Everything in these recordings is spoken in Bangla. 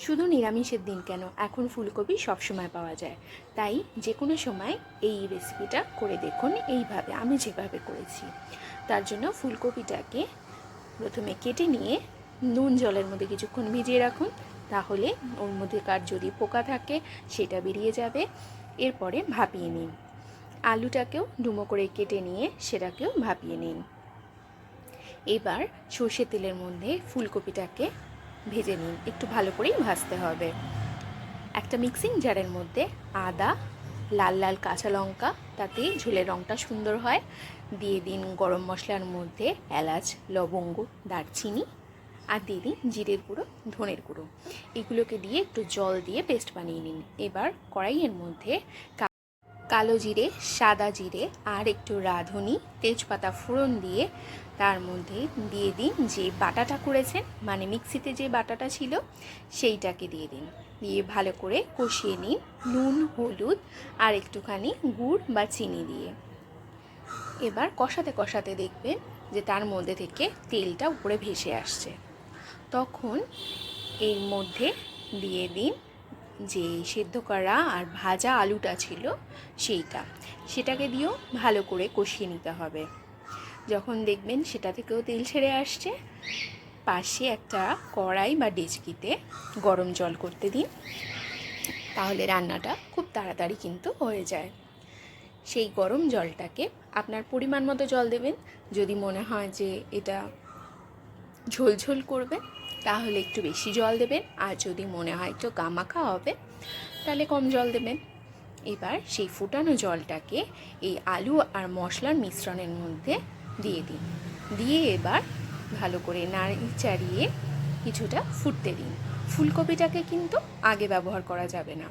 শুধু নিরামিষের দিন কেন? এখন ফুলকপি সবসময় পাওয়া যায়। তাই যে কোনো সময় এই রেসিপিটা করে দেখুন। এইভাবে, আমি যেভাবে করেছি। তার জন্য ফুলকপিটাকে প্রথমে কেটে নিয়ে নুন জলের মধ্যে কিছুক্ষণ ভিজিয়ে রাখুন। তাহলে ওর মধ্যেকার যদি পোকা থাকে, সেটা বেরিয়ে যাবে। এরপরে ভাপিয়ে নিন। আলুটাকেও ডুমো করে কেটে নিয়ে সেটাকেও ভাপিয়ে নিন। এবার সর্ষের তেলের মধ্যে ফুলকপিটাকে ভেজে নিন, একটু ভালো করেই ভাজতে হবে। একটা মিক্সিং জারের মধ্যে আদা, লাল লাল কাঁচা লঙ্কা, তাতে ঝোলের রঙটা সুন্দর হয়। দিয়ে দিন গরম মশলার মধ্যে এলাচ, লবঙ্গ, দারচিনি আর দিয়ে দিন জিরের গুঁড়ো, ধনের গুঁড়ো। এগুলোকে দিয়ে একটু জল দিয়ে পেস্ট বানিয়ে নিন। এবার কড়াইয়ের মধ্যে কালো জিরে, সাদা জিরে আর একটু রাঁধুনি, তেজপাতা ফোড়ন দিয়ে তার মধ্যে দিয়ে দিন যে বাটাটা করেছেন মানে মিক্সিতে যে বাটাটা ছিল সেইটাকে দিয়ে দিন। দিয়ে ভালো করে কষিয়ে নিন, নুন, হলুদ আর একটুখানি গুড় বা চিনি দিয়ে। এবার কষাতে কষাতে দেখবেন যে তার মধ্যে থেকে তেলটা উপরে ভেসে আসছে। তখন এর মধ্যে দিয়ে দিন যে সেদ্ধ করা আর ভাজা আলুটা ছিল সেইটা। সেটাকে দিয়েও ভালো করে কষিয়ে নিতে হবে। যখন দেখবেন সেটা থেকেও তেল ছেড়ে আসছে, পাশে একটা কড়াই বা ডেচকিতে গরম জল করতে দিন, তাহলে রান্নাটা খুব তাড়াতাড়ি কিন্তু হয়ে যায়। সেই গরম জলটাকে আপনার পরিমাণ মতো জল দেবেন। যদি মনে হয় যে এটা ঝোলঝোল করবে তাহলে একটু বেশি জল দেবেন, আর যদি মনে হয় একটু গামাখা হবে, তাহলে কম জল দেবেন। এবার সেই ফুটানো জলটাকে এই আলু আর মশলার মিশ্রণের মধ্যে দিয়ে দিন। দিয়ে এবার ভালো করে নাড়ি চাড়িয়ে কিছুটা ফুটতে দিন। ফুলকপিটাকে কিন্তু আগে ব্যবহার করা যাবে না।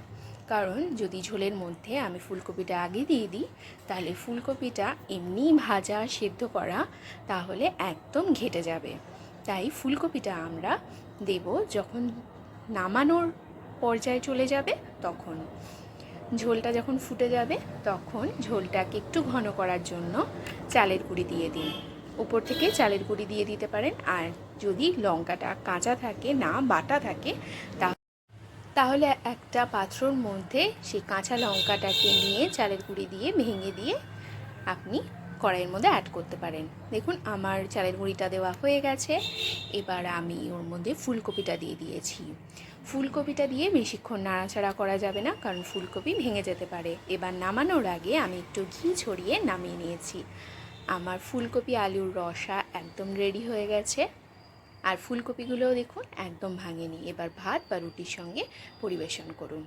কারণ যদি ঝোলের মধ্যে আমি ফুলকপিটা আগে দিয়ে দিই, তাহলে ফুলকপিটা এমনি ভাজা সেদ্ধ করা তাহলে একদম ঘেটে যাবে। তাই ফুলকপিটা আমরা দেব যখন নামানোর পর্যায়ে চলে যাবে তখন। ঝোলটা যখন ফুটে যাবে তখন ঝোলটাকে একটু ঘন করার জন্য চালের গুঁড়ি দিয়ে দিন। উপর থেকে চালের গুঁড়ি দিয়ে দিতে পারেন। আর যদি লঙ্কাটা কাঁচা থাকে, না বাটা থাকে, তা তাহলে একটা পাত্রর মধ্যে সেই কাঁচা লঙ্কাটাকে নিয়ে চালের গুঁড়ি দিয়ে ভেঙে দিয়ে আপনি কড়াইয়ের মধ্যে অ্যাড করতে পারেন। দেখুন, আমার চালের গুঁড়িটা দেওয়া হয়ে গেছে। এবার আমি ওর মধ্যে ফুলকপিটা দিয়ে দিয়েছি। ফুলকপিটা দিয়ে বেশিক্ষণ নাড়াচাড়া করা যাবে না, কারণ ফুলকপি ভেঙে যেতে পারে। এবার নামানোর আগে আমি একটু ঘি ছড়িয়ে নামিয়ে নিয়েছি। আমার ফুলকপি আলুর রসা একদম রেডি হয়ে গেছে। আর ফুলকপিগুলোও দেখুন, একদম ভাঙেনি। এবার ভাত বা রুটির সঙ্গে পরিবেশন করুন।